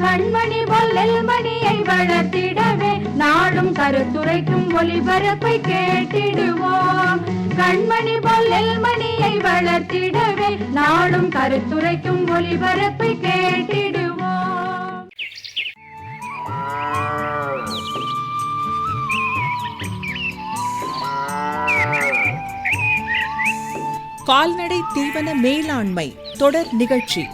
கண்மணி பொல்லல் மணியை வளர்த்திடவே நாடும் கருத்துரைக்கும் ஒளிபரப்பை கேட்டிடுவோம். கண்மணி பொல்லல் மணியை வளர்த்திடவே நாடும் கருத்துரைக்கும் ஒளிபரப்பை கேட்டிடுவோம். கால்நடை தீவன மேலாண்மை தொடர் நிகழ்ச்சி.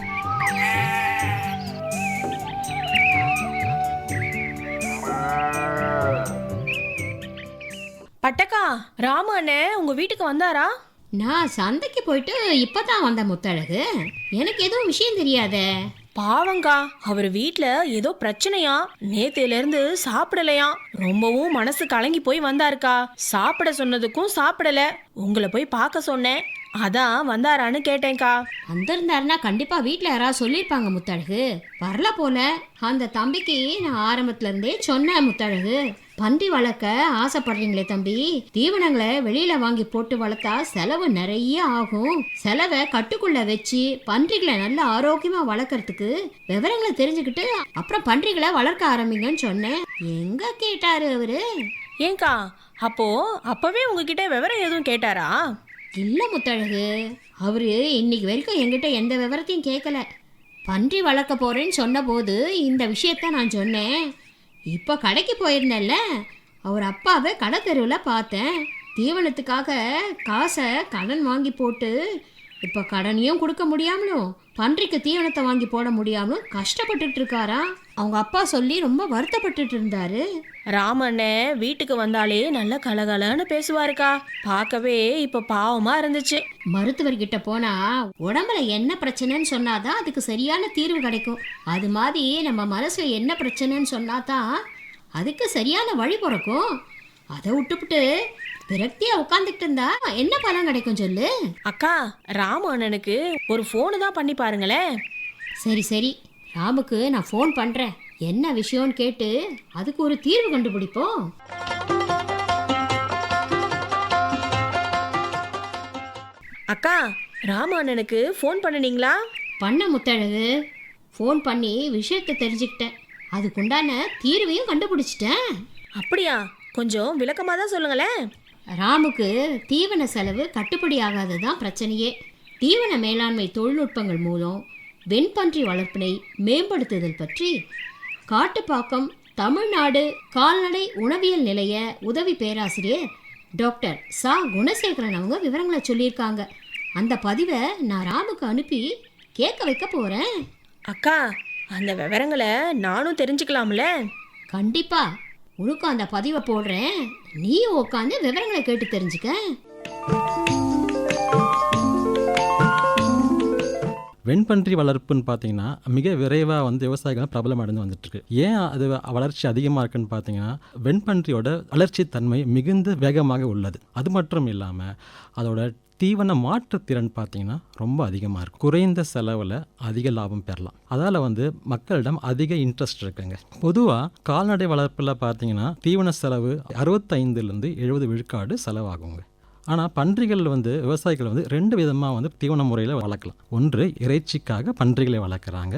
பட்டக்கா ராம அண்ணே உங்க வீட்டுக்கு வந்தாரா? நான் சந்தைக்கு போயிட்டு இப்பதான் வந்த முத்தழகு. எனக்கு எதுவும் விஷயம் தெரியாதே. பாவங்கா அவர் வீட்ல ஏதோ பிரச்சனையா? நேத்தையில இருந்து சாப்பிடலையா? ரொம்பவும் மனசு கலங்கி போய் வந்தாருக்கா. சாப்பிட சொன்னதுக்கும் சாப்பிடல. உங்களை போய் பார்க்க சொன்னேன். அதான் வந்தாரான்னு கேட்டேன்க்கா. வந்திருந்தாருன்னா கண்டிப்பா வீட்ல யாராவது சொல்லியிருப்பாங்க முத்தழகு. வரல போல. அந்த தம்பிக்கு நான் ஆரம்பத்துல இருந்தே சொன்னேன் முத்தழகு. பன்றி வளர்க்க ஆசைப்படுறீங்களே தம்பி. தீவனங்களை வெளியில வாங்கி போட்டு வளர்த்தா செலவு நிறைய ஆகும். செலவை கட்டுக்குள்ள வச்சு பன்றிகளை நல்ல ஆரோக்கியமா வளர்க்கறதுக்கு விவரங்களை தெரிஞ்சுக்கிட்டு அப்புறம் பன்றிகளை வளர்க்க ஆரம்பிங்கன்னு சொன்னேன். எங்க கேட்டாரு அவரு? ஏங்கா அப்போ அப்பவே உங்ககிட்ட விவரம் எதுவும் கேட்டாரா? இல்ல முத்தழகு அவரு இன்னைக்கு வரைக்கும் என்கிட்ட எந்த விவரத்தையும் கேட்கல பன்றி வளர்க்க போறேன்னு சொன்னபோது இந்த விஷயத்த நான் சொன்னேன். இப்போ கடைக்கு போயிருந்தேன்ல. அவர் அப்பாவை கடை தெருவில் பார்த்தேன். தீவனத்துக்காக காசை கடன் வாங்கி போட்டு இப்போ கடனையும் கொடுக்க முடியாமலும் பன்றிக்கு தீவனத்தை வாங்கி போட முடியாமலும் கஷ்டப்பட்டுட்டு இருக்காரா? அவங்க அப்பா சொல்லி ரொம்ப வருத்தப்பட்டுட்டு இருந்தாரு. ராமண்ணே வீட்டுக்கு வந்தாலே நல்ல கலகலன்னு பேசுவாருக்கா. பார்க்கவே இப்ப பாவமா இருந்துச்சு. மருத்துவர்கிட்ட போனா உடம்புல என்ன பிரச்சனைன்னு சொன்னாதான் அதுக்கு சரியான தீர்வு கிடைக்கும். அது மாதிரி நம்ம மனசுல என்ன பிரச்சனைன்னு சொன்னாதான் அதுக்கு சரியான வழி பிறக்கும். அதை விட்டுப்புட்டு விரக்தியா உட்காந்துக்கிட்டு இருந்தா என்ன பலன் கிடைக்கும் சொல்லு? அக்கா ராம அண்ணனுக்கு ஒரு ஃபோனு தான் பண்ணி பாருங்களேன் சரி சரி. ராமுக்கு நான் ஃபோன் பண்றேன். என்ன விஷயம்னு கேட்டு அதுக்கு ஒரு தீர்வு கண்டுபிடிப்போம். அக்கா ராம அண்ணனுக்கு ஃபோன் பண்ணுனீங்களா? பண்ண முத்தழகு. ஃபோன் பண்ணி விஷயத்தை தெரிஞ்சுக்கிட்டேன். அதுக்குண்டான தீர்வையும் கண்டுபிடிச்சிட்டேன். அப்படியா? கொஞ்சம் விளக்கமாக தான் சொல்லுங்களேன். ராமுக்கு தீவன செலவு கட்டுப்படி ஆகாதது தான் பிரச்சனையே. தீவன மேலாண்மை தொழில்நுட்பங்கள் மூலம் வெண்பன்றி வளர்ப்பினை மேம்படுத்துதல் பற்றி காட்டுப்பாக்கம் தமிழ்நாடு கால்நடை உணவியல் நிலைய உதவி பேராசிரியர் டாக்டர் சா. குணசேகரன் அவங்க விவரங்களை சொல்லியிருக்காங்க. அந்த பதிவை நான் ராமுக்கு அனுப்பி கேட்க வைக்க போகிறேன் அக்கா அந்த விவரங்களை நானும் தெரிஞ்சுக்கலாம்ல? கண்டிப்பா. உனக்கும் அந்த பதிவை போடுறேன். நீயும் உட்காந்து விவரங்களை கேட்டு தெரிஞ்சுக்க. வெண்பன்றி வளர்ப்புன்னு பார்த்தீங்கன்னா மிக விரைவாக வந்து விவசாயிகள் பிரபலம் அடைந்து வந்துட்டுருக்கு. ஏன் அது வளர்ச்சி அதிகமாக இருக்குன்னு பார்த்தீங்கன்னா வெண்பன்றியோட வளர்ச்சி தன்மை மிகுந்த வேகமாக உள்ளது. அது மட்டும் இல்லாமல் அதோட தீவன மாற்றுத்திறன் பார்த்தீங்கன்னா ரொம்ப அதிகமாக இருக்கும். குறைந்த செலவில் அதிக லாபம் பெறலாம். அதால் வந்து மக்களிடம் அதிக இன்ட்ரெஸ்ட் இருக்குங்க. பொதுவாக கால்நடை வளர்ப்பில் பார்த்தீங்கன்னா தீவன செலவு அறுபத்தைந்துலேருந்து எழுபது விழுக்காடு செலவாகுங்க. ஆனால் பன்றிகள் வந்து விவசாயிகள் வந்து ரெண்டு விதமாக வந்து தீவன முறையில் வளர்க்கலாம். ஒன்று இறைச்சிக்காக பன்றிகளை வளர்க்குறாங்க.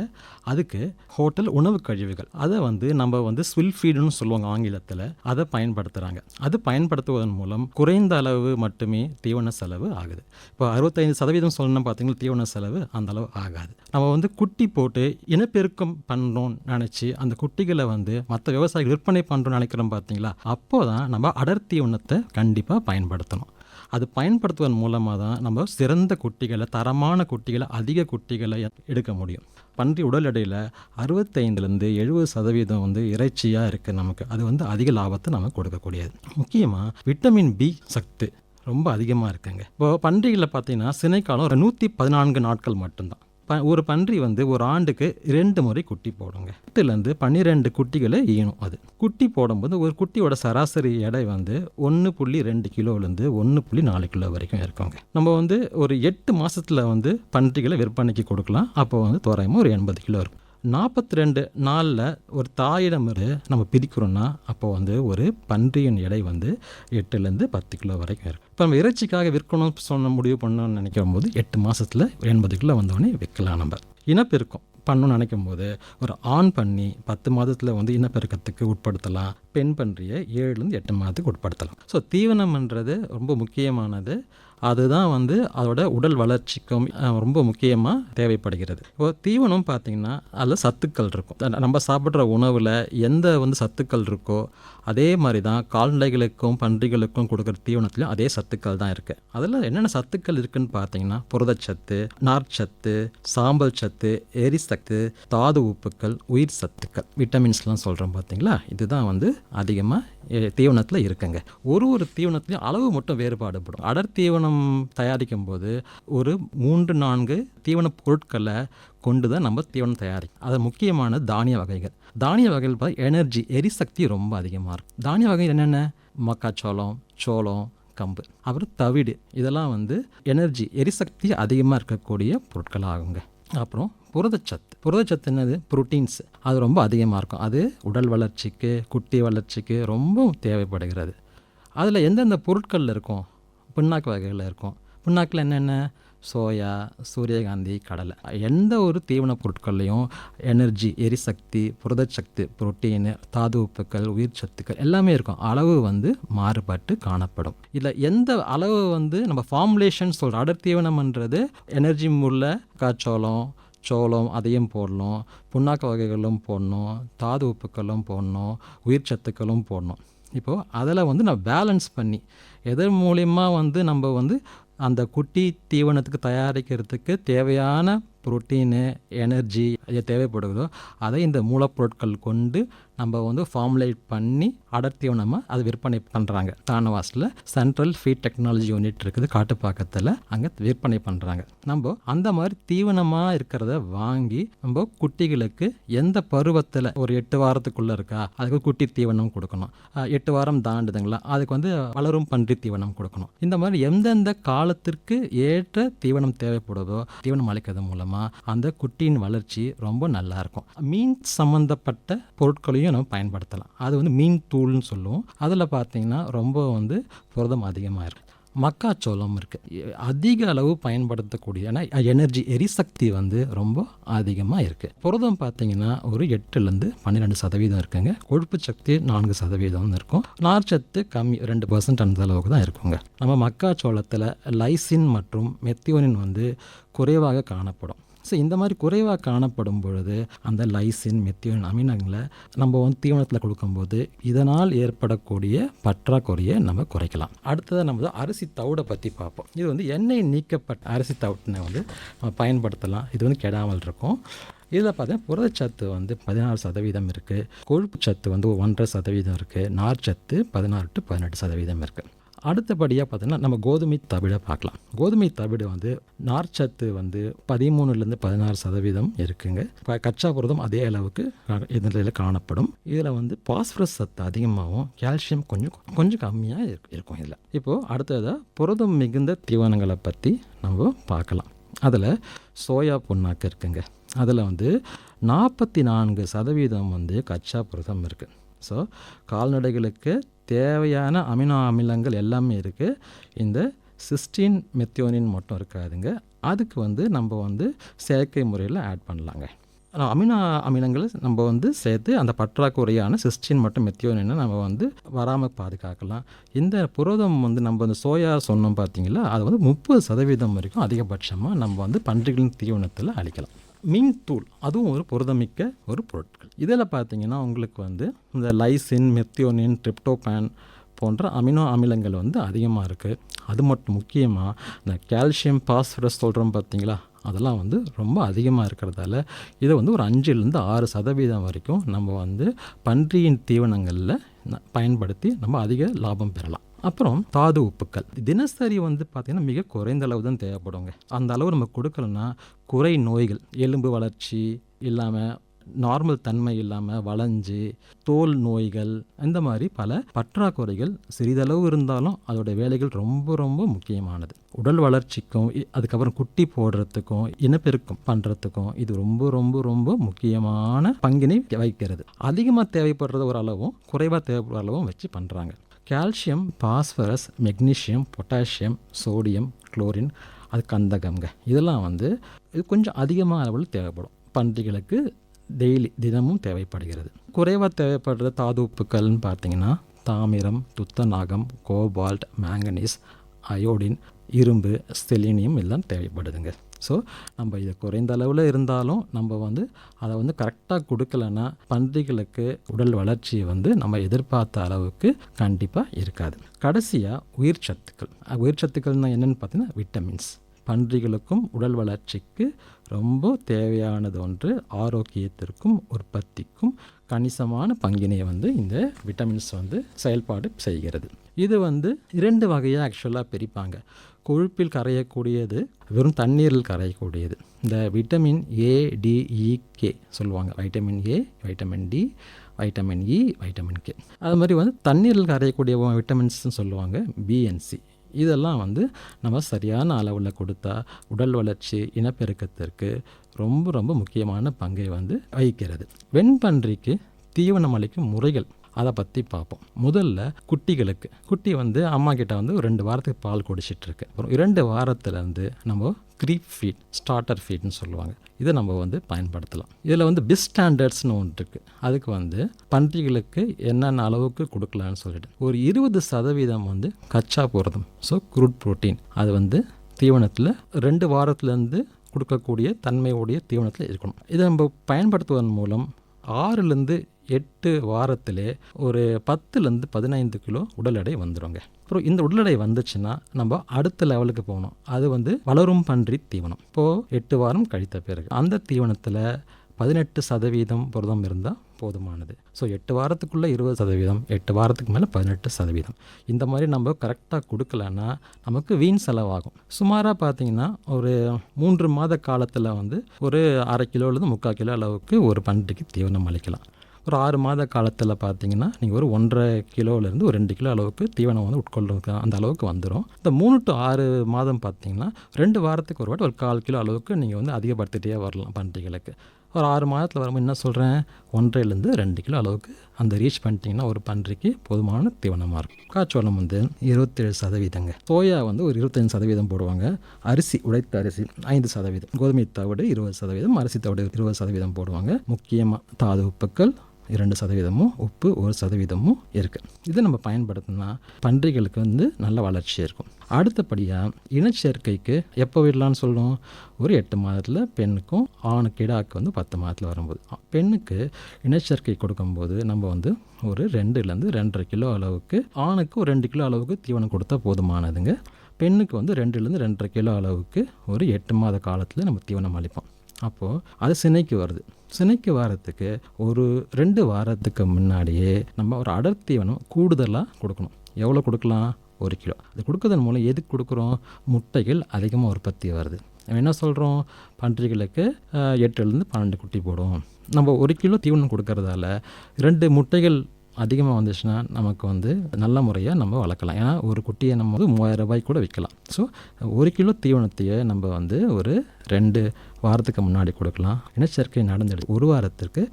அதுக்கு ஹோட்டல் உணவு கழிவுகள். அதை வந்து நம்ம வந்து ஸ்வில் ஃபீடுன்னு சொல்லுவாங்க ஆங்கிலத்தில். அதை பயன்படுத்துகிறாங்க அது பயன்படுத்துவதன் மூலம் குறைந்த அளவு மட்டுமே தீவன செலவு ஆகுது. இப்போ அறுபத்தைந்து சதவீதம் சொல்லணும் பார்த்தீங்கன்னா தீவன செலவு அந்த அளவு ஆகாது. நம்ம வந்து குட்டி போட்டு இனப்பெருக்கம் பண்ணுறோம்னு நினச்சி அந்த குட்டிகளை வந்து மற்ற விவசாயிகள் விற்பனை பண்ணுறோம்னு நினைக்கிறோம் பார்த்தீங்களா அப்போ தான் நம்ம அடர்த்தி உணத்தை கண்டிப்பாக பயன்படுத்தணும். அது பயன்படுத்துவதன் மூலமாக தான் நம்ம சிறந்த குட்டிகளை தரமான குட்டிகளை அதிக குட்டிகளை எடுக்க முடியும். பன்றி உடல் எடையில் அறுபத்தைந்துலேருந்து எழுபது சதவீதம் வந்து இறைச்சியாக இருக்குது நமக்கு. அது வந்து அதிக லாபத்தை நமக்கு கொடுக்கக்கூடியது. முக்கியமாக விட்டமின் பி சக்தி ரொம்ப அதிகமாக இருக்குங்க. இப்போ பன்றிகளில் பார்த்தீங்கன்னா சினைக்காலம் ஒரு நூற்றி பதினான்கு நாட்கள் மட்டும்தான். ப ஒரு பன்றி வந்து ஒரு ஆண்டுக்கு ரெண்டு முறை குட்டி போடுங்க. பத்துலேருந்து பன்னிரெண்டு குட்டிகளை ஈனும் அது. குட்டி போடும்போது ஒரு குட்டியோட சராசரி எடை வந்து ஒன்று புள்ளி ரெண்டு கிலோலேருந்து ஒன்று புள்ளி நாலு கிலோ வரைக்கும் இருக்குங்க. நம்ம வந்து ஒரு எட்டு மாதத்தில் வந்து பன்றிகளை விற்பனைக்கு கொடுக்கலாம். அப்போ வந்து தோராயமாக ஒரு எண்பது கிலோ இருக்கும். நாற்பத்தி ரெண்டு நாளில் ஒரு தாயிடம் நம்ம பிரிக்கிறோம்னா அப்போ வந்து ஒரு பன்றியின் எடை வந்து எட்டுலேருந்து பத்து கிலோ வரைக்கும் இருக்கும். இப்போ நம்ம இறைச்சிக்காக விற்கணும்னு சொன்ன முடிவு பண்ணணும்னு நினைக்கும் போது எட்டு மாதத்தில் எண்பது கிலோ வந்தோடனே விற்கலாம் நம்ம. இனப்பெருக்கம் பண்ணணும்னு நினைக்கும் போது ஒரு ஆண் பண்ணி பத்து மாதத்தில் வந்து இனப்பெருக்கத்துக்கு உட்படுத்தலாம். பெண் பன்றியை ஏழுலேருந்து எட்டு மாதத்துக்கு உட்படுத்தலாம். ஸோ தீவனம்ன்றது ரொம்ப முக்கியமானது. அதுதான் வந்து அதோட உடல் வளர்ச்சிக்கும் ரொம்ப முக்கியமாக தேவைப்படுகிறது. இப்போ தீவனம் பார்த்தீங்கன்னா அதில் சத்துக்கள் இருக்கும். நம்ம சாப்பிட்ற உணவில் எந்த வந்து சத்துக்கள் இருக்கோ அதே மாதிரி தான் கால்நடைகளுக்கும் பன்றிகளுக்கும் கொடுக்குற தீவனத்துலையும் அதே சத்துக்கள் தான் இருக்குது அதில் என்னென்ன சத்துக்கள் இருக்குன்னு பார்த்தீங்கன்னா புரதச்சத்து நார்ச்சத்து சாம்பல் சத்து எரிசத்து தாது உப்புக்கள் உயிர் சத்துக்கள். விட்டமின்ஸ்லாம் சொல்கிறோம் பார்த்தீங்களா? இதுதான் வந்து அதிகமாக தீவனத்தில் இருக்குங்க. ஒரு ஒரு தீவனத்துலையும் அளவு மட்டும் வேறுபாடுபடும். அடர் தீவனம் தயாரிக்கும் போது ஒரு மூன்று நான்கு தீவன பொருட்களை கொண்டு தான் நம்ம தீவனம் தயாரிக்கும் அது முக்கியமான தானிய வகைகள். தானிய வகைகள் பார்த்தா எனர்ஜி எரிசக்தி ரொம்ப அதிகமாக இருக்கும். தானிய வகை என்னென்ன? மக்காச்சோளம் சோளம் கம்பு. அப்புறம் தவிடு. இதெல்லாம் வந்து எனர்ஜி எரிசக்தி அதிகமாக இருக்கக்கூடிய பொருட்கள் ஆகுங்க அப்புறம் புரதச்சத்து. புரதச்சத்து என்னது? புரோட்டீன்ஸ் அது ரொம்ப அதிகமாக இருக்கும். அது உடல் வளர்ச்சிக்கு குட்டி வளர்ச்சிக்கு ரொம்ப தேவைப்படுகிறது. அதில் எந்தெந்த பொருட்களில் இருக்கும்? புண்ணாக்கு வகைகளில் இருக்கும். புண்ணாக்கில் என்னென்ன? சோயா சூரியகாந்தி கடலை. எந்த ஒரு தீவன பொருட்கள்லையும் எனர்ஜி எரிசக்தி புரதச்சக்தி புரோட்டீனு தாது உப்புக்கள் உயிர் சத்துக்கள் எல்லாமே இருக்கும். அளவு வந்து மாறுபட்டு காணப்படும். இதில் எந்த அளவு வந்து நம்ம ஃபார்முலேஷன் சொல்கிற அடர் தீவனம்ன்றது எனர்ஜி முள்ள காச்சோளம் சோளம் அதையும் போடணும் புண்ணாக்கு வகைகளும் போடணும் தாது உப்புக்களும் போடணும் உயிர் சத்துக்களும் போடணும். இப்போது அதில் வந்து நான் பேலன்ஸ் பண்ணி எதன் மூலிமா வந்து நம்ம வந்து அந்த குட்டி தீவனத்துக்கு தயாரிக்கிறதுக்கு தேவையான புரோட்டீனு எனர்ஜி அது தேவைப்படுதோ அதை இந்த மூலப்பொருட்கள் கொண்டு நம்ம வந்து ஃபார்முலேட் பண்ணி அடர்த்தியவனமாக அது விற்பனை பண்ணுறாங்க தானவாஸில் சென்ட்ரல் ஃபீட் டெக்னாலஜி யூனிட் இருக்குது காட்டுப்பாக்கத்தில் அங்கே விற்பனை பண்ணுறாங்க நம்ம அந்த மாதிரி தீவனமாக இருக்கிறத வாங்கி நம்ம குட்டிகளுக்கு எந்த பருவத்தில் ஒரு எட்டு வாரத்துக்குள்ளே இருக்கா அதுக்கு குட்டி தீவனம் கொடுக்கணும். எட்டு வாரம் தாண்டுதுங்களா அதுக்கு வந்து வளரும் பன்றி தீவனம் கொடுக்கணும். இந்த மாதிரி எந்தெந்த காலத்திற்கு ஏற்ற தீவனம் தேவைப்படுதோ தீவனம் அளிக்கிறது மூலமாக அந்த குட்டியின் வளர்ச்சி ரொம்ப நல்லா இருக்கும் மீன் சம்மந்தப்பட்ட பொருட்களையும் நம்ம பயன்படுத்தலாம். அது வந்து மீன் தூள்னு சொல்லுவோம். அதில் பார்த்தீங்கன்னா ரொம்ப வந்து புரதம் அதிகமாக இருக்குது மக்காச்சோளம் இருக்குது அதிக அளவு பயன்படுத்தக்கூடிய ஏன்னா எனர்ஜி எரிசக்தி வந்து ரொம்ப அதிகமாக இருக்குது புரதம் பார்த்தீங்கன்னா ஒரு எட்டுலேருந்து பன்னிரெண்டு சதவீதம் இருக்குங்க. கொழுப்பு சக்தி நான்கு சதவீதம் இருக்கும். நார்ச்சத்து கம்மி ரெண்டு பர்சன்ட் அந்த அளவுக்கு தான் இருக்குங்க. நம்ம மக்காச்சோளத்தில் லைசின் மற்றும் மெத்தியோனின் வந்து குறைவாக காணப்படும். ஸோ இந்த மாதிரி குறைவாக காணப்படும் பொழுது அந்த லைசின் மெத்தியோன் அமினங்களை நம்ம வந்து தீவனத்தில் கொடுக்கும்போது இதனால் ஏற்படக்கூடிய பற்றாக்குறையை நம்ம குறைக்கலாம். அடுத்ததாக நம்ம அரிசி தவிடை பற்றி பார்ப்போம். இது வந்து எண்ணெய் நீக்கப்பட்ட அரிசி தவிட்டினை வந்து நம்ம பயன்படுத்தலாம். இது வந்து கெடாமல் இருக்கும். இதில் பார்த்தீங்கன்னா புரதச்சத்து வந்து பதினாறு சதவீதம் இருக்குது கொழுப்பு சத்து வந்து ஒன்றரை சதவீதம் இருக்குது நார்ச்சத்து பதினாறு டு பதினெட்டு சதவீதம் இருக்குது அடுத்தபடியாக பார்த்தீங்கன்னா நம்ம கோதுமை தவிடை பார்க்கலாம். கோதுமை தவிடு வந்து நார்ச்சத்து வந்து பதிமூணுலேருந்து பதினாறு சதவீதம் இருக்குங்க. கச்சா புரதம் அதே அளவுக்கு இதில் காணப்படும். இதில் வந்து பாஸ்பரஸ் சத்து அதிகமாகவும் கால்சியம் கொஞ்சம் கொஞ்சம் கம்மியாக இருக்கும் இதில். இப்போது அடுத்ததாக புரதம் மிகுந்த தீவனங்களை பற்றி நம்ம பார்க்கலாம். அதில் சோயா புண்ணாக்கு இருக்குங்க. அதில் வந்து நாற்பத்தி நான்கு சதவீதம் வந்து கச்சா புரதம் இருக்குது ஸோ கால்நடைகளுக்கு தேவையான அமினோ அமிலங்கள் எல்லாமே இருக்குது இந்த சிஸ்டீன் மெத்தியோனின் மட்டும் இருக்காதுங்க. அதுக்கு வந்து நம்ம வந்து செயற்கை முறையில் ஆட் பண்ணலாங்க. அமினோ அமிலங்களை நம்ம வந்து சேர்த்து அந்த பற்றாக்குறையான சிஸ்டின் மற்றும் மெத்தியோனினை நம்ம வந்து வராமல் பாதுகாக்கலாம். இந்த புரதம் வந்து நம்ம இந்த சோயா சொன்னோம் பார்த்தீங்களா அது வந்து முப்பது சதவீதம் வரைக்கும் அதிகபட்சமாக நம்ம வந்து பன்றிகளின் தீவனத்தில் அளிக்கலாம் மீன் தூள் அதுவும் ஒரு புரதமிக்க ஒரு பொருட்கள். இதில் பார்த்தீங்கன்னா உங்களுக்கு வந்து இந்த லைசின் மெத்தியோனின் ட்ரிப்டோபேன் போன்ற அமினோ அமிலங்கள் வந்து அதிகமாக இருக்குது அது மட்டும் முக்கியமாக இந்த கால்சியம் பாஸ்பரஸ் சொல்கிறோம் பார்த்தீங்களா அதெல்லாம் வந்து ரொம்ப அதிகமாக இருக்கிறதால இதை வந்து ஒரு அஞ்சுலேருந்து ஆறு சதவீதம் வரைக்கும் நம்ம வந்து பன்றியின் தீவனங்களில் பயன்படுத்தி நம்ம அதிக லாபம் பெறலாம். அப்புறம் தாது உப்புக்கள். தினசரி வந்து பார்த்திங்கன்னா மிக குறைந்த அளவு தான் தேவைப்படுங்க. அந்த அளவு நம்ம கொடுக்கலன்னா குறை நோய்கள் எலும்பு வளர்ச்சி இல்லாமல் நார்மல் தன்மை இல்லாமல் வளைஞ்சு தோல் நோய்கள் இந்த மாதிரி பல பற்றாக்குறைகள் சிறிதளவு இருந்தாலும் அதோட வேலைகள் ரொம்ப ரொம்ப முக்கியமானது. உடல் வளர்ச்சிக்கும் இ- அதுக்கப்புறம் குட்டி போடுறதுக்கும் இனப்பெருக்கம் பண்ணுறதுக்கும் இது ரொம்ப ரொம்ப ரொம்ப முக்கியமான பங்கினை வகிக்கிறது. அதிகமாக தேவைப்படுறது ஒரு அளவும் குறைவாக தேவைப்படுற அளவும் வச்சு பண்ணுறாங்க calcium phosphorus magnesium potassium sodium chlorine அது கந்தகம்ங்க. இதெல்லாம் வந்து இது கொஞ்சம் அதிகமாக அளவில் தேவைப்படும். பன்றிகளுக்கு டெய்லி தினமும் தேவைப்படுகிறது. குறைவாக தேவைப்படுற தாது உப்புக்கள்னு பார்த்தீங்கன்னா தாமிரம் துத்தநாகம் கோபால்ட் மேங்கனீஸ் அயோடின் இரும்பு செலினியம் எல்லாம் தேவைப்படுதுங்க. ஸோ நம்ம இதை குறைந்த அளவில் இருந்தாலும் நம்ம வந்து அதை வந்து கரெக்டாக கொடுக்கலன்னா பன்றிகளுக்கு உடல் வளர்ச்சி வந்து நம்ம எதிர்பார்த்த அளவுக்கு கண்டிப்பாக இருக்காது. கடைசியாக உயிர் சத்துக்கள். உயிர் சத்துக்கள்னா என்னென்னு பார்த்தீங்கன்னா விட்டமின்ஸ் பன்றிகளுக்கும் உடல் வளர்ச்சிக்கு ரொம்ப தேவையானது ஒன்று ஆரோக்கியத்திற்கும் உற்பத்திக்கும் கணிசமான பங்கினை வந்து இந்த விட்டமின்ஸ் வந்து செயல்பாடு செய்கிறது. இது வந்து இரண்டு வகையாக ஆக்சுவலாக பிரிப்பாங்க. கொழுப்பில் கரையக்கூடியது வெறும் தண்ணீரில் கரையக்கூடியது. இந்த விட்டமின் ஏ டி கே சொல்லுவாங்க. Vitamin A vitamin D vitamin E vitamin K அது மாதிரி வந்து தண்ணீரில் கரையக்கூடிய விட்டமின்ஸ்னு சொல்லுவாங்க பிஎன்சி இதெல்லாம் வந்து நம்ம சரியான அளவில் கொடுத்தா உடல் வளர்ச்சி இனப்பெருக்கத்திற்கு ரொம்ப ரொம்ப முக்கியமான பங்கை வந்து வகிக்கிறது. வெண்பன்றிக்கு தீவனம் அளிக்கும் முறைகள் அதை பற்றி பார்ப்போம். முதல்ல குட்டிகளுக்கு. குட்டி வந்து அம்மா கிட்ட வந்து ஒரு ரெண்டு வாரத்துக்கு பால் குடிச்சிட்டு இருக்கு அப்புறம் இரண்டு வாரத்துலேருந்து நம்ம க்ரீப் ஃபீட் ஸ்டார்டர் ஃபீட்னு சொல்லுவாங்க. இதை நம்ம வந்து பயன்படுத்தலாம். இதில் வந்து பிஸ் ஸ்டாண்டர்ட்ஸ்னு ஒன்று இருக்குது அதுக்கு வந்து பன்றிகளுக்கு என்னென்ன அளவுக்கு கொடுக்கலான்னு சொல்லிட்டு. ஒரு இருபது சதவீதம் வந்து கச்சா புரதம் ஸோ குரூட் புரோட்டீன் அது வந்து தீவனத்தில் ரெண்டு வாரத்துலேருந்து கொடுக்கக்கூடிய தன்மையுடைய தீவனத்தில் இருக்கணும். இதை நம்ம பயன்படுத்துவதன் மூலம் ஆறுலேருந்து எட்டு வாரத்திலே ஒரு பத்துலேருந்து பதினைந்து கிலோ உடல் எடை வந்துடுங்க அப்புறம் இந்த உடல் எடை வந்துச்சுன்னா நம்ம அடுத்த லெவலுக்கு போகணும். அது வந்து வளரும் பன்றி தீவனம். இப்போது எட்டு வாரம் கழித்த பிறகு அந்த தீவனத்தில் பதினெட்டு சதவீதம் புரதம் இருந்தால் போதுமானது. ஸோ எட்டு வாரத்துக்குள்ளே இருபது சதவீதம் எட்டு வாரத்துக்கு மேலே பதினெட்டு சதவீதம். இந்த மாதிரி நம்ம கரெக்டாக கொடுக்கலன்னா நமக்கு வீண் செலவாகும். சுமாராக பார்த்தீங்கன்னா ஒரு மூன்று மாத காலத்தில் வந்து ஒரு அரை கிலோலேருந்து முக்கால் கிலோ அளவுக்கு ஒரு பன்றிக்கு தீவனம் அளிக்கலாம். ஒரு ஆறு மாத காலத்தில் பார்த்தீங்கன்னா நீங்கள் ஒரு ஒன்றரை கிலோலேருந்து ஒரு ரெண்டு கிலோ அளவுக்கு தீவனம் வந்து உட்கொள்ளுங்க அந்த அளவுக்கு வந்துடும் இந்த மூணு டு ஆறு மாதம் பார்த்தீங்கன்னா ரெண்டு வாரத்துக்கு ஒரு வாட்டி ஒரு கால் கிலோ அளவுக்கு நீங்கள் வந்து அதிகப்படுத்திட்டே வரலாம் பன்றிகளுக்கு ஒரு ஆறு மாதத்தில் வரும்போது என்ன சொல்கிறேன் ஒன்றையிலேருந்து ரெண்டு கிலோ அளவுக்கு அந்த ரீச் பண்ணிட்டீங்கன்னா ஒரு பன்றிக்கு போதுமான தீவனமாக இருக்கும். காச்சோளம் வந்து இருபத்தேழு சதவீதங்க. சோயா வந்து ஒரு இருபத்தஞ்சு சதவீதம் போடுவாங்க. அரிசி உடைத்த அரிசி ஐந்து சதவீதம். கோதுமை தவிடு இருபது சதவீதம். அரிசி தவிடு இருபது சதவீதம் போடுவாங்க. முக்கியமாக தாது உப்புக்கள் இரண்டு சதவீதமும் உப்பு ஒரு சதவீதமும் இருக்குது இதை நம்ம பயன்படுத்தினா பன்றிகளுக்கு வந்து நல்ல வளர்ச்சி இருக்கும். அடுத்தபடியாக இனச்சேர்க்கைக்கு எப்போ விடலான்னு சொல்லுவோம் ஒரு எட்டு மாதத்தில் பெண்ணுக்கும் ஆணுக்கு இடாக்கு வந்து பத்து மாதத்தில் வரும்போது. பெண்ணுக்கு இனச்சேர்க்கை கொடுக்கும்போது நம்ம வந்து ஒரு ரெண்டுலேருந்து ரெண்டரை கிலோ அளவுக்கு ஆணுக்கு ஒரு ரெண்டு கிலோ அளவுக்கு தீவனம் கொடுத்தா போதுமானதுங்க. பெண்ணுக்கு வந்து ரெண்டுலேருந்து ரெண்டரை கிலோ அளவுக்கு ஒரு எட்டு மாத காலத்தில் நம்ம தீவனம் அளிப்போம். அப்போது அது சினைக்கு வருது. சினைக்கு வாரத்துக்கு ஒரு ரெண்டு வாரத்துக்கு முன்னாடியே நம்ம ஒரு அடர் தீவனம் கூடுதலாக கொடுக்கணும். எவ்வளோ கொடுக்கலாம்? ஒரு கிலோ. அது கொடுக்கறதன் மூலம் எதுக்கு கொடுக்குறோம்? முட்டைகள் அதிகமாக உற்பத்தி வருது. நம்ம என்ன சொல்கிறோம் பன்றிகளுக்கு எட்டுலேருந்து பன்னெண்டு குட்டி போடும். நம்ம ஒரு கிலோ தீவனம் கொடுக்கறதால ரெண்டு முட்டைகள் அதிகமாக வந்துச்சுன்னா நமக்கு வந்து நல்ல முறையாக நம்ம வளர்க்கலாம். ஏன்னா ஒரு குட்டியை நம்ம வந்து மூவாயிரம் ரூபாய்க்கு கூட விற்கலாம். ஸோ ஒரு கிலோ தீவனத்தையே நம்ம வந்து ஒரு ரெண்டு வாரத்துக்கு முன்னாடி கொடுக்கலாம். இனச்சேர்க்கை நடந்துடுது. ஒரு வாரத்திற்கு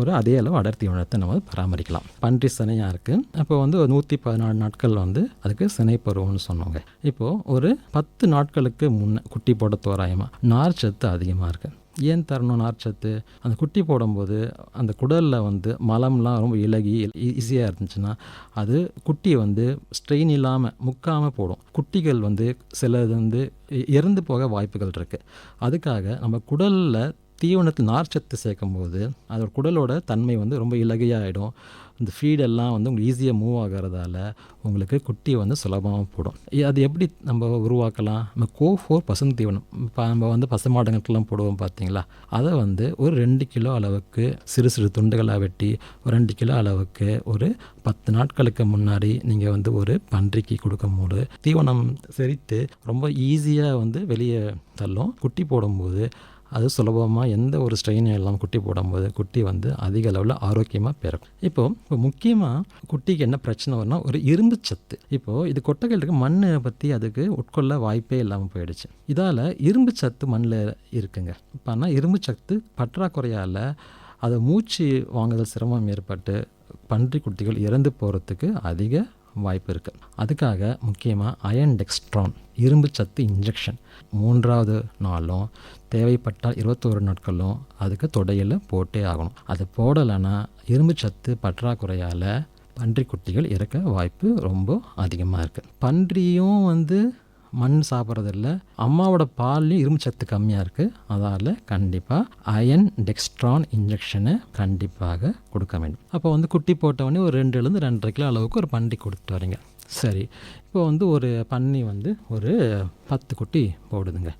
ஒரு அதே அளவு அடர் தீவனத்தை நம்ம பராமரிக்கலாம். பன்றி சினையாக இருக்குது அப்போ வந்து ஒரு நூற்றி பதினாலு நாட்கள் வந்து அதுக்கு சினை பருவம்னு சொன்னாங்க இப்போது ஒரு பத்து நாட்களுக்கு முன்னே குட்டி போட தோராயமாக நார் சத்து அதிகமாக இருக்குது ஏன் தரணும் நார்ச்சத்து அந்த குட்டி போடும்போது அந்த குடலில் வந்து மலம்லாம் ரொம்ப இலகி ஈஸியாக இருந்துச்சுன்னா அது குட்டி வந்து ஸ்ட்ரெயின் இல்லாமல் முக்காமல் போடும். குட்டிகள் வந்து சிலது வந்து இறந்து போக வாய்ப்புகள் இருக்குது அதுக்காக நம்ம குடலில் தீவனத்தில் நார்ச்சத்து சேர்க்கும் போது அதோட குடலோட தன்மை வந்து ரொம்ப இலகையாகிடும் இந்த ஃபீடெல்லாம் வந்து உங்களுக்கு ஈஸியாக மூவ் ஆகிறதால உங்களுக்கு குட்டியை வந்து சுலபமாக போடும். அது எப்படி நம்ம உருவாக்கலாம்? நம்ம கோ ஃபோர் பசும் தீவனம். இப்போ நம்ம வந்து பசுமாடுங்களுக்கெல்லாம் போடுவோம் பார்த்தீங்களா? அதை வந்து ஒரு ரெண்டு கிலோ அளவுக்கு சிறு சிறு துண்டுகளாக வெட்டி ஒரு ரெண்டு கிலோ அளவுக்கு ஒரு பத்து நாட்களுக்கு முன்னாடி நீங்கள் வந்து ஒரு பன்றிக்கு கொடுக்கும்போது தீவனம் செரித்து ரொம்ப ஈஸியாக வந்து வெளியே தள்ளும். குட்டி போடும்போது அது சுலபமாக எந்த ஒரு ஸ்ட்ரெயினும் இல்லாமல் குட்டி போடும்போது குட்டி வந்து அதிக அளவில் ஆரோக்கியமாக பிறக்கும். இப்போது இப்போ முக்கியமாக குட்டிக்கு என்ன பிரச்சனை வரும்னா ஒரு இரும்பு சத்து. இப்போது இது கொட்டைகளுக்கு மண்ணை பற்றி அதுக்கு உட்கொள்ள வாய்ப்பே இல்லாமல் போயிடுச்சு. இதால் இரும்பு சத்து மண்ணில் இருக்குங்க. இப்போ ஆனால் இரும்பு சத்து பற்றாக்குறையால் அதை மூச்சு வாங்குதல் சிரமம் ஏற்பட்டு பன்றி குட்டிகள் இறந்து போகிறதுக்கு அதிக வாய்ப்பு இருக்குது அதுக்காக முக்கியமாக அயன் டெக்ஸ்ட்ரான் இரும்பு சத்து இன்ஜெக்ஷன் மூன்றாவது நாளும் தேவைப்பட்டால் இருபத்தோரு நாட்களும் அதுக்கு தொடையில் போட்டே ஆகணும். அது போடலைன்னா இரும்பு சத்து பற்றாக்குறையால் பன்றி குட்டிகள் இறக்க வாய்ப்பு ரொம்ப அதிகமாக இருக்குது பன்றியும் வந்து மண் சாப்பிட்றதில்ல. அம்மாவோட பால்லையும் இரும்பு சத்து கம்மியாக இருக்குது அதால் கண்டிப்பாக அயன் டெக்ஸ்ட்ரான் இன்ஜெக்ஷனை கண்டிப்பாக கொடுக்க வேண்டும். அப்போ வந்து குட்டி போட்டவொடனே ஒரு ரெண்டுலேருந்து ரெண்டரை கிலோ அளவுக்கு ஒரு பண்டி கொடுத்துட்டு வரீங்க. சரி. இப்போ வந்து ஒரு பன்னி வந்து ஒரு பத்து குட்டி போடுதுங்க.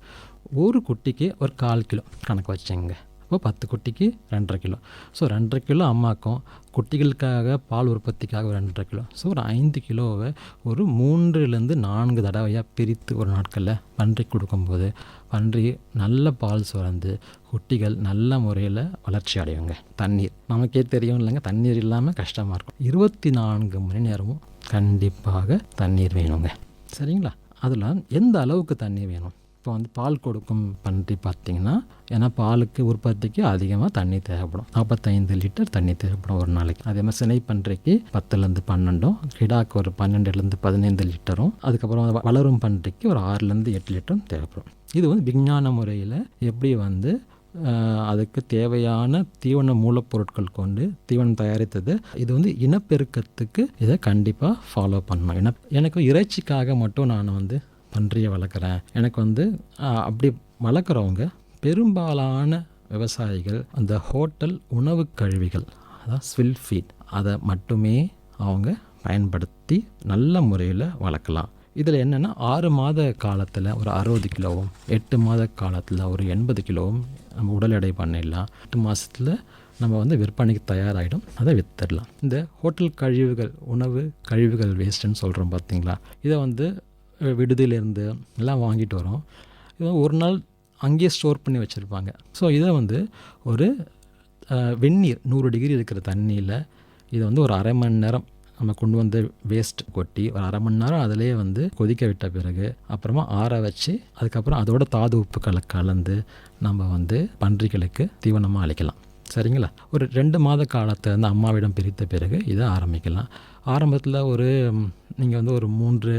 ஒரு குட்டிக்கு ஒரு கால் கிலோ கணக்கு வச்சுங்க அப்போ பத்து குட்டிக்கு ரெண்டரை கிலோ. ஸோ ரெண்டரை கிலோ அம்மாக்கும் குட்டிகளுக்காக பால் உற்பத்திக்காக ஒரு ரெண்டரை கிலோ. ஸோ ஒரு ஐந்து கிலோவை ஒரு மூன்றுலேருந்து நான்கு தடவையாக பிரித்து ஒரு நாட்களில் பன்றி கொடுக்கும்போது பன்றி நல்ல பால் சுரந்து குட்டிகள் நல்ல முறையில் வளர்ச்சி அடையுங்க. தண்ணீர். நமக்கே தெரியும் இல்லைங்க தண்ணீர் இல்லாமல் கஷ்டமாக இருக்கும். இருபத்தி நான்கு மணி நேரமும் கண்டிப்பாக தண்ணீர் வேணுங்க. சரிங்களா? அதில் எந்த அளவுக்கு தண்ணி வேணும்? இப்போ வந்து பால் கொடுக்கும் பன்றி பார்த்தீங்கன்னா ஏன்னா பாலுக்கு உற்பத்திக்கு அதிகமாக தண்ணி தேவைப்படும். நாற்பத்தைந்து லிட்டர் தண்ணி தேவைப்படும் ஒரு நாளைக்கு. அதே மாதிரி சினை பன்றிக்கு பத்துலேருந்து பன்னெண்டும் கிடாக்கு ஒரு பன்னெண்டுலேருந்து பதினைந்து லிட்டரும் அதுக்கப்புறம் வளரும் பன்றிக்கு ஒரு ஆறுலேருந்து எட்டு லிட்டரும் தேவைப்படும். இது வந்து விஞ்ஞான முறையில் எப்படி வந்து அதுக்கு தேவையான தீவன மூலப்பொருட்கள் கொண்டு தீவனம் தயாரித்தது இது வந்து இனப்பெருக்கத்துக்கு இதை கண்டிப்பாக ஃபாலோ பண்ணணும். இன எனக்கு இறைச்சிக்காக மட்டும் நான் வந்து பன்றியை வளர்க்குறேன். எனக்கு வந்து அப்படி வளர்க்குறவங்க பெரும்பாலான விவசாயிகள் அந்த ஹோட்டல் உணவு கழிவுகள் அதான் ஸ்வில் ஃபீட் அதை மட்டுமே அவங்க பயன்படுத்தி நல்ல முறையில் வளர்க்கலாம். இதில் என்னென்னா ஆறு மாத காலத்தில் ஒரு அறுபது கிலோவும் எட்டு மாத காலத்தில் ஒரு எண்பது கிலோவும் நம்ம உடல் எடை பண்ணிடலாம். எட்டு மாதத்தில் நம்ம வந்து விற்பனைக்கு தயாராகிடும் அதை வித்துடலாம். இந்த ஹோட்டல் கழிவுகள் உணவு கழிவுகள் வேஸ்ட்டுன்னு சொல்கிறோம் பார்த்தீங்களா இதை வந்து விடுதியிலேருந்து எல்லாம் வாங்கிட்டு வரோம். இது ஒரு நாள் அங்கேயே ஸ்டோர் பண்ணி வச்சுருப்பாங்க. ஸோ இதை வந்து ஒரு வெந்நீர் நூறு டிகிரி இருக்கிற தண்ணியில் இதை வந்து ஒரு அரை மணி நேரம் நம்ம கொண்டு வந்து வேஸ்ட் கொட்டி ஒரு அரை மணி நேரம் அதிலே வந்து கொதிக்க விட்ட பிறகு அப்புறமா ஆற வச்சு அதுக்கப்புறம் அதோட தாது உப்புக்களை கலந்து நம்ம வந்து பன்றிகளுக்கு தீவனமாக அளிக்கலாம். சரிங்களா? ஒரு ரெண்டு மாத காலத்தை வந்து அம்மாவிடம் பிரித்த பிறகு இதை ஆரம்பிக்கலாம். ஆரம்பத்தில் ஒரு நீங்கள் வந்து ஒரு மூன்று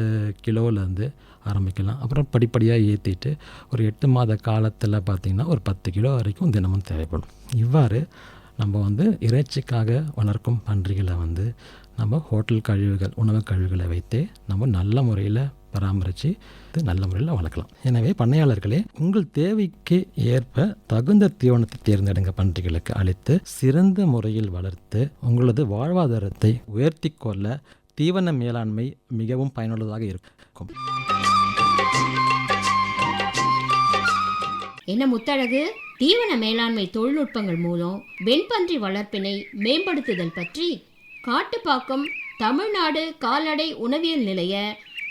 கிலோவிலேருந்து ஆரம்பிக்கலாம். அப்புறம் படிப்படியாக ஏற்றிட்டு ஒரு எட்டு மாத காலத்தில் பார்த்திங்கன்னா ஒரு பத்து கிலோ வரைக்கும் தினமும் தேவைப்படும். இவ்வாறு நம்ம வந்து இறைச்சிக்காக வளர்க்கும் பன்றிகளை வந்து நம்ம ஹோட்டல் கழிவுகள் உணவு கழிவுகளை வைத்தே நம்ம நல்ல முறையில் பராமரித்து இது நல்ல முறையில் வளர்க்கலாம். எனவே பண்ணையாளர்களே உங்கள் தேவைக்கு ஏற்ப தகுந்த தீவனத்தை தேர்ந்தெடுங்க பன்றிகளுக்கு. அளித்து சிறந்த முறையில் வளர்த்து உங்களது வாழ்வாதாரத்தை உயர்த்தி கொள்ள தீவன மேலாண்மை மிகவும் பயனுள்ளதாக இருக்கும். என்ன முத்தழகு? தீவன மேலாண்மை தொழில்நுட்பங்கள் மூலம் வெண்பன்றி வளர்ப்பினை மேம்படுத்துதல் பற்றி காட்டுப்பாக்கம் தமிழ்நாடு கால்நடை உணவியல் நிலைய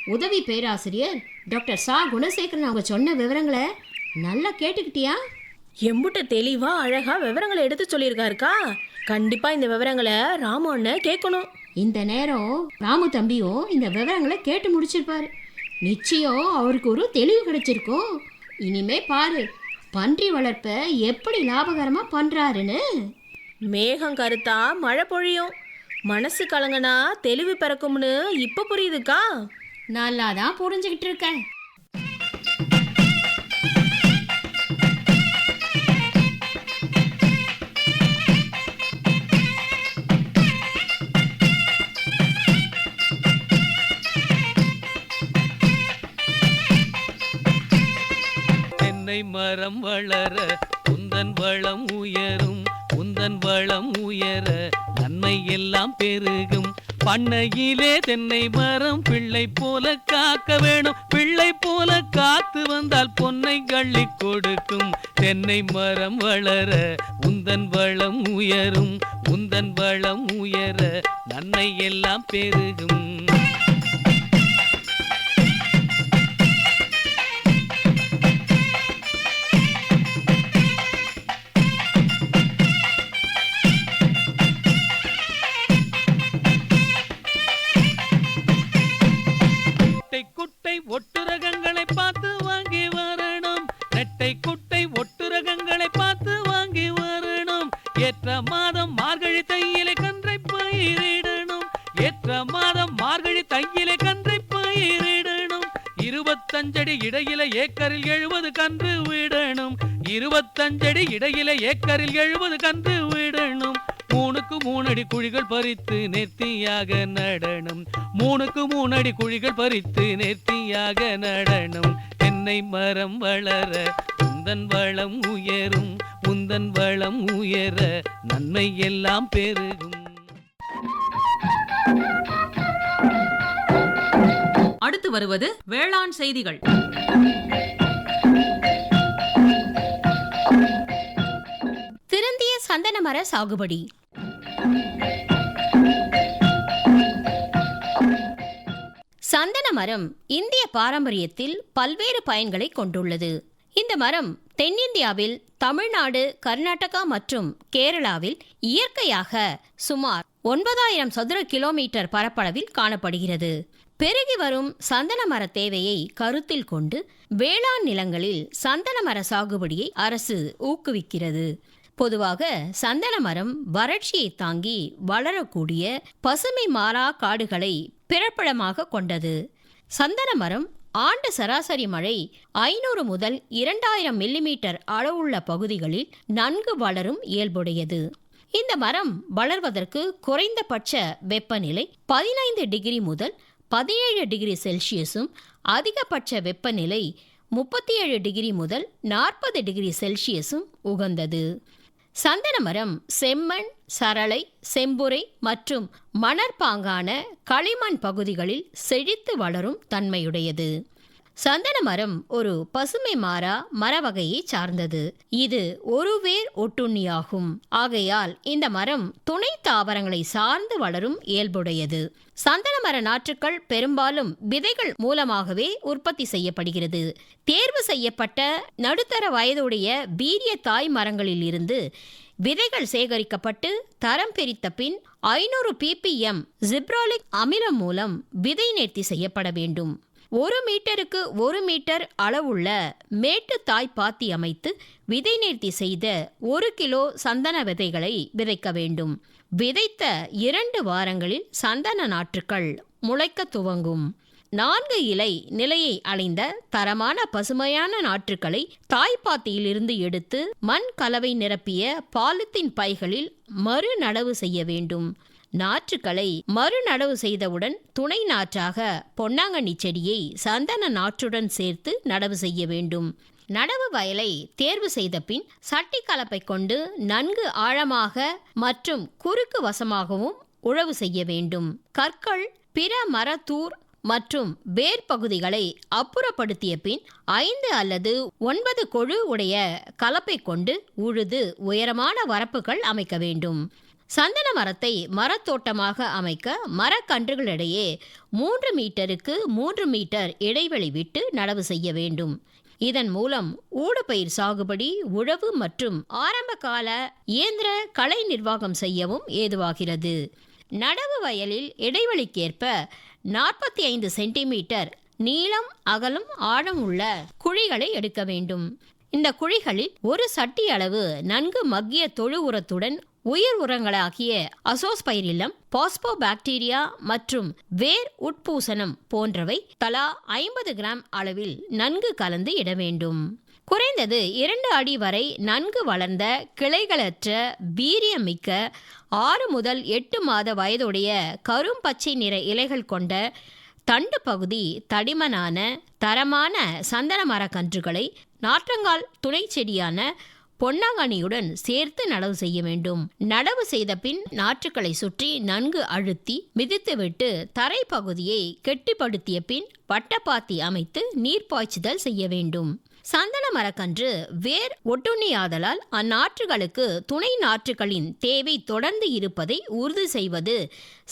உதவி பேராசிரியர் டாக்டர் சா. குணசேகரன் அவங்க சொன்ன விவரங்களை நல்லா கேட்டுக்கிட்டியா? எம்புட்டு தெளிவா அழகா விவரங்களை எடுத்து சொல்லியிருக்காருக்கா? கண்டிப்பா இந்த விவரங்களை ராமு அண்ணன் கேட்கணும். இந்த நேரம் ராமு தம்பியும் இந்த விவரங்களை கேட்டு முடிச்சிருப்பாரு. நிச்சயம் அவருக்கு ஒரு தெளிவு கிடைச்சிருக்கும். இனிமே பாரு பன்றி வளர்ப்ப எப்படி லாபகரமா பண்றாருன்னு. மேகம் கருத்தா மழை பொழியும். மனசு கலங்கனா தெளிவு பிறக்கும்னு இப்ப புரியுதுக்கா? நல்லா தான் புரிஞ்சுக்கிட்டு இருக்கேன் தென்னை மரம் வளர குந்த உந்தன் வளம் உயரும் உந்தன் வளம் உயர நன்மை எல்லாம் பெருகும். பண்ணையிலே தென்னை மரம் பிள்ளை போல காக்க வேணும். பிள்ளை போல காத்து வந்தால் பொன்னை கள்ளி கொடுக்கும். தென்னை மரம் வளர உந்தன் வளம் உயரும். உந்தன் வளம் உயர நன்மை எல்லாம் பெருகும். இருபத்தஞ்சடி இடையில ஏக்கரில் எழுபது கன்று விடணும். மூணுக்கு மூணடி குழிகள் பறித்து நெத்தியாக நடனம் மூணுக்கு மூணடி குழிகள் பறித்து நெத்தியாக நடனம் தென்னை மரம் வளர உந்தன் வளம் உயரும். உந்தன் வளம் உயர நன்மை எல்லாம் பெருகும். அடுத்து வருவது வேளாண் செய்திகள். சந்தன மர சாகுபடி. சந்தன மரம் இந்திய பாரம்பரியத்தில் பல்வேறு பயன்களை கொண்டுள்ளது. இந்த மரம் தென்னிந்தியாவில் தமிழ்நாடு கர்நாடகா மற்றும் கேரளாவில் இயற்கையாக சுமார் ஒன்பதாயிரம் சதுர கிலோமீட்டர் பரப்பளவில் காணப்படுகிறது. பெருகி வரும் சந்தன மர தேவையை கருத்தில் கொண்டு வேளாண் நிலங்களில் சந்தன மர சாகுபடியை அரசு ஊக்குவிக்கிறது. பொதுவாக சந்தன மரம் வறட்சியை தாங்கி வளரக்கூடிய பசுமை மாறா காடுகளை பிறப்பிடமாக கொண்டது. சந்தன மரம் ஆண்டு சராசரி மழை ஐநூறு முதல் இரண்டாயிரம் மில்லிமீட்டர் அளவுள்ள பகுதிகளில் நன்கு வளரும் இயல்புடையது. இந்த மரம் வளர்வதற்கு குறைந்தபட்ச வெப்பநிலை பதினைந்து டிகிரி முதல் பதினேழு டிகிரி செல்சியஸும் அதிகபட்ச வெப்பநிலை முப்பத்தி ஏழு டிகிரி முதல் நாற்பது டிகிரி செல்சியஸும் உகந்தது. சந்தன மரம் செம்மண் சரளை செம்புரை மற்றும் மணற்பாங்கான களிமண் பகுதிகளில் செழித்து வளரும் தன்மையுடையது. சந்தன மரம் ஒரு பசுமை மாறா மர வகையை சார்ந்தது. இது ஒரு வேர் ஒட்டுண்ணியாகும். ஆகையால் இந்த மரம் துணை தாவரங்களை சார்ந்து வளரும் இயல்புடையது. சந்தன மர நாற்றுக்கள் பெரும்பாலும் விதைகள் மூலமாகவே உற்பத்தி செய்யப்படுகிறது. தேர்வு செய்யப்பட்ட நடுத்தர வயதுடைய வீரிய தாய் மரங்களில் இருந்து விதைகள் சேகரிக்கப்பட்டு தரம் பிரித்த பின் ஐநூறு பிபிஎம் ஜிப்ராலிக் அமிலம் மூலம் விதை நேர்த்தி செய்யப்பட வேண்டும். ஒரு மீட்டருக்கு ஒரு மீட்டர் அளவுள்ள மேட்டு தாய் பாத்தி அமைத்து விதை நேர்த்தி செய்த ஒரு கிலோ சந்தன விதைகளை விதைக்க வேண்டும். விதைத்த இரண்டு வாரங்களில் சந்தன நாற்றுக்கள் முளைக்க துவங்கும். நான்கு இலை நிலையை அடைந்த தரமான பசுமையான நாற்றுக்களை தாய்ப்பாத்தியிலிருந்து எடுத்து மண் கலவை நிரப்பிய பாலித்தீன் பைகளில் மறு நடவு செய்ய வேண்டும். நாற்றுக்களை மறுநடவு செய்தவுடன் துணை நாற்றாக பொன்னாங்கண்ணி செடியை சந்தன நாற்றுடன் சேர்த்து நடவு செய்ய வேண்டும். நடவு வயலை தேர்வு செய்த பின் சட்டி கலப்பை கொண்டு நன்கு ஆழமாக மற்றும் குறுக்கு வசமாகவும் உழவு செய்ய வேண்டும். கற்கள் பிற மரத்தூர் மற்றும் வேர் பகுதிகளை அப்புறப்படுத்திய பின் ஐந்து அல்லது ஒன்பது கொழு உடைய கலப்பை கொண்டு உழுது உயரமான வரப்புகள் அமைக்க வேண்டும். சந்தன மரத்தை மரத்தோட்டமாக அமைக்க மரக்கன்றுகளிடையே மூன்று மீட்டருக்கு மூன்று மீட்டர் இடைவெளி விட்டு நடவு செய்ய வேண்டும். இதன் மூலம் ஊடுபயிர் சாகுபடி உழவு மற்றும் ஆரம்பகால இயந்திர கலை நிர்வாகம் செய்யவும் ஏதுவாகிறது. நடவு வயலில் இடைவெளிக்கேற்ப நாற்பத்தி ஐந்து சென்டிமீட்டர் நீளம் அகலம் ஆழம் உள்ள குழிகளை எடுக்க வேண்டும். இந்த குழிகளில் ஒரு சட்டி அளவு நன்கு மக்கிய தொழு உரத்துடன் உயிர் உரங்களாகிய அசோஸ்பைரிலம் பாஸ்போ பாக்டீரியா மற்றும் வேர் உட்பூசணம் போன்றவை தலா ஐம்பது கிராம் அளவில் நன்கு கலந்து இட வேண்டும். குறைந்தது இரண்டு அடி வரை நன்கு வளர்ந்த கிளைகளற்ற வீரியமிக்க ஆறு முதல் எட்டு மாத வயதுடைய கரும்பச்சை நிற இலைகள் கொண்ட தண்டு பகுதி தடிமனான தரமான சந்தன மரக்கன்றுகளை நாற்றங்கால் துணை செடியான பொன்னாங்கண்ணியுடன் சேர்த்து நடவு செய்ய வேண்டும். நடவு செய்த பின் நாற்றுக்களை சுற்றி நன்கு அழுத்தி மிதித்துவிட்டு தரை பகுதியை கெட்டிப்படுத்திய பின் வட்டப்பாத்தி அமைத்து நீர் பாய்ச்சுதல் செய்ய வேண்டும். சந்தன மரக்கன்று வேர் ஒட்டுண்ணியாதலால் அந்நாற்றுகளுக்கு துணை நாற்றுகளின் தேவை தொடர்ந்து இருப்பதை உறுதி செய்வது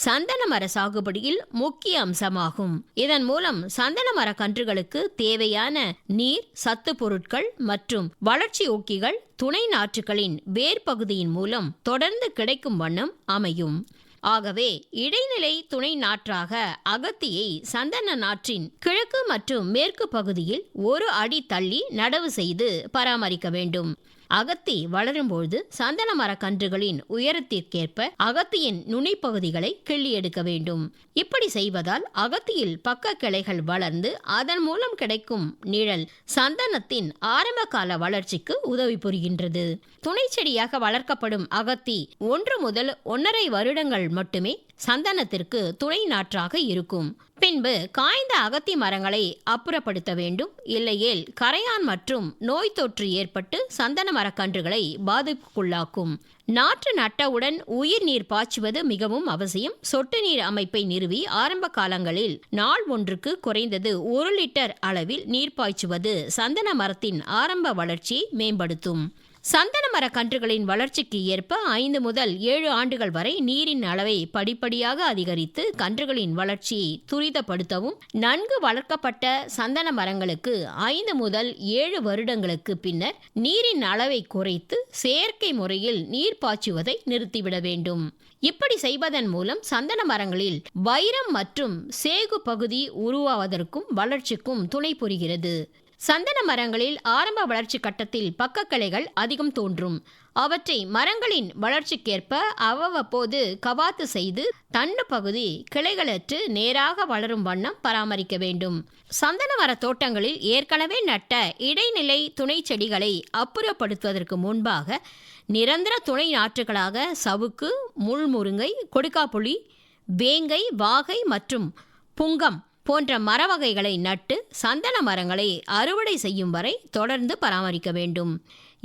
சந்தன மர சாகுபடியில் முக்கிய அம்சமாகும். இதன் மூலம் சந்தன மரக்கன்றுகளுக்கு தேவையான நீர் சத்து பொருட்கள் மற்றும் வளர்ச்சி ஊக்கிகள் துணை நாற்றுகளின் வேர் பகுதியின் மூலம் தொடர்ந்து கிடைக்கும் வண்ணம் அமையும். ஆகவே இடைநிலை துணை நாற்றாக அகத்தியை சந்தன நாற்றின் கிழக்கு மற்றும் மேற்கு பகுதியில் ஒரு அடி தள்ளி நடவு செய்து பராமரிக்க வேண்டும். அகத்தி வளரும்போது சந்தன மரக்கன்றுகளின் உயரத்திற்கேற்ப அகத்தியின் நுனிப்பகுதிகளை கிள்ளி எடுக்க வேண்டும். இப்படி செய்வதால் அகத்தியில் பக்க கிளைகள் வளர்ந்து அதன் மூலம் கிடைக்கும் நிழல் சந்தனத்தின் ஆரம்ப கால வளர்ச்சிக்கு உதவி புரிகின்றது. துணை செடியாக வளர்க்கப்படும் அகத்தி ஒன்று முதல் ஒன்றரை வருடங்கள் மட்டுமே சந்தனத்திற்கு துணை நாற்றாக இருக்கும். பின்பு காய்ந்த அகத்தி மரங்களை அப்புறப்படுத்த வேண்டும். இல்லையேல் கரையான் மற்றும் நோய் தொற்று ஏற்பட்டு சந்தன மரக்கன்றுகளை பாதிப்புக்குள்ளாக்கும். நாற்று நட்டவுடன் உயிர் நீர் பாய்ச்சுவது மிகவும் அவசியம். சொட்டு நீர் அமைப்பை நிறுவி ஆரம்ப காலங்களில் நாள் ஒன்றுக்கு குறைந்தது ஒரு லிட்டர் அளவில் நீர் பாய்ச்சுவது சந்தன மரத்தின் ஆரம்ப வளர்ச்சியை மேம்படுத்தும். சந்தன மர கன்றுகளின் வளர்ச்சிக்கு ஏற்ப ஐந்து முதல் ஏழு ஆண்டுகள் வரை நீரின் அளவை படிப்படியாக அதிகரித்து கன்றுகளின் வளர்ச்சியை துரிதப்படுத்தவும் நன்கு வளர்க்கப்பட்ட சந்தன மரங்களுக்கு ஐந்து முதல் ஏழு வருடங்களுக்கு பின்னர் நீரின் அளவை குறைத்து செயற்கை முறையில் நீர் பாய்ச்சுவதை நிறுத்திவிட வேண்டும். இப்படி செய்வதன் மூலம் சந்தன மரங்களில் வைரம் மற்றும் சேகு பகுதி உருவாவதற்கும் வளர்ச்சிக்கும் துணை புரிகிறது. சந்தன மரங்களில் ஆரம்ப வளர்ச்சி கட்டத்தில் பக்கக்கிளைகள் அதிகம் தோன்றும். அவற்றை மரங்களின் வளர்ச்சிக்கேற்ப அவ்வப்போது கவாத்து செய்து தண்டு பகுதி கிளைகளற்று நேராக வளரும் வண்ணம் பராமரிக்க வேண்டும். சந்தன மர தோட்டங்களில் ஏற்கனவே நட்ட இடைநிலை துணை செடிகளை அப்புறப்படுத்துவதற்கு முன்பாக நிரந்தர துணை நாற்றுகளாக சவுக்கு முள்முருங்கை கொடுக்காப்புளி வேங்கை வாகை மற்றும் புங்கம் போன்ற மர வகைகளை நட்டு சந்தன மரங்களை அறுவடை செய்யும் வரை தொடர்ந்து பராமரிக்க வேண்டும்.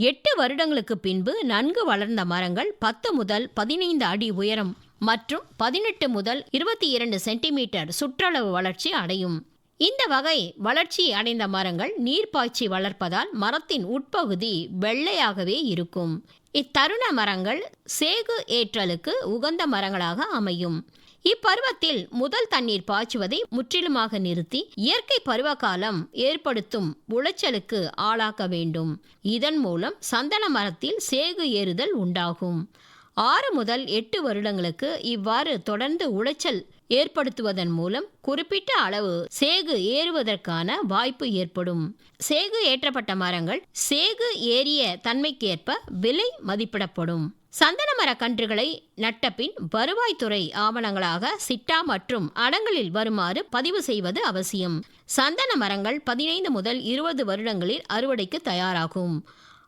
எட்டு வருடங்களுக்கு பின்பு நன்கு வளர்ந்த மரங்கள் பத்து முதல் பதினைந்து அடி உயரம் மற்றும் பதினெட்டு முதல் இருபத்தி இரண்டு சென்டிமீட்டர் சுற்றளவு வளர்ச்சி அடையும். இந்த வகை வளர்ச்சி அடைந்த மரங்கள் நீர்ப்பாய்ச்சி வளர்ப்பதால் மரத்தின் உட்பகுதி வெள்ளையாகவே இருக்கும். இத்தருண மரங்கள் சேகு ஏற்றலுக்கு உகந்த மரங்களாக அமையும். இப்பருவத்தில் முதல் தண்ணீர் பாய்ச்சுவதை முற்றிலுமாக நிறுத்தி இயற்கை பருவ காலம் ஏற்படுத்தும் உளைச்சலுக்கு ஆளாக்க வேண்டும். இதன் மூலம் சந்தன மரத்தில் சேகு ஏறுதல் உண்டாகும். ஆறு முதல் எட்டு வருடங்களுக்கு இவ்வாறு தொடர்ந்து உளைச்சல் ஏற்படுத்துவதன் மூலம் குறிப்பிட்ட அளவு சேகு ஏறுவதற்கான வாய்ப்பு ஏற்படும். சேகு ஏற்றப்பட்ட மரங்கள் சேகு ஏறிய தன்மைக்கேற்ப விலை மதிப்பிடப்படும். சந்தன மர கன்றுகளை நட்டபின் வருவாய்த்துறை ஆவணங்களாக சிட்டா மற்றும் அடங்கலில் வருமாறு பதிவு செய்வது அவசியம். சந்தன மரங்கள் பதினைந்து முதல் இருபது வருடங்களில் அறுவடைக்கு தயாராகும்.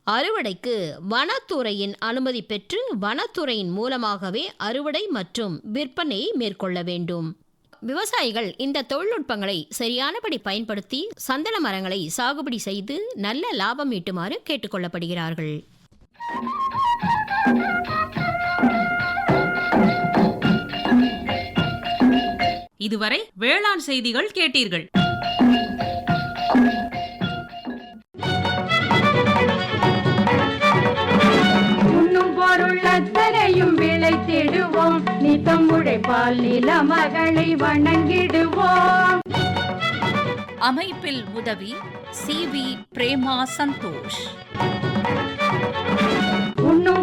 அறுவடைக்கு வனத்துறையின் அனுமதி பெற்று வனத்துறையின் மூலமாகவே அறுவடை மற்றும் விற்பனையை மேற்கொள்ள வேண்டும். விவசாயிகள் இந்த தொழில்நுட்பங்களை சரியானபடி பயன்படுத்தி சந்தன மரங்களை சாகுபடி செய்து நல்ல லாபம் ஈட்டுமாறு கேட்டுக்கொள்ளப்படுகிறார்கள் இதுவரை வேளாண் செய்திகள் கேட்டீர்கள். உண்ணும் பொருள் அத்தனையும் விளைத்திடுவோம் நித்தம் உழைப்பால் நில மகளை வணங்கிடுவோம். அமைப்பில் உதவி சி வி பிரேமா சந்தோஷ். உண்ணும்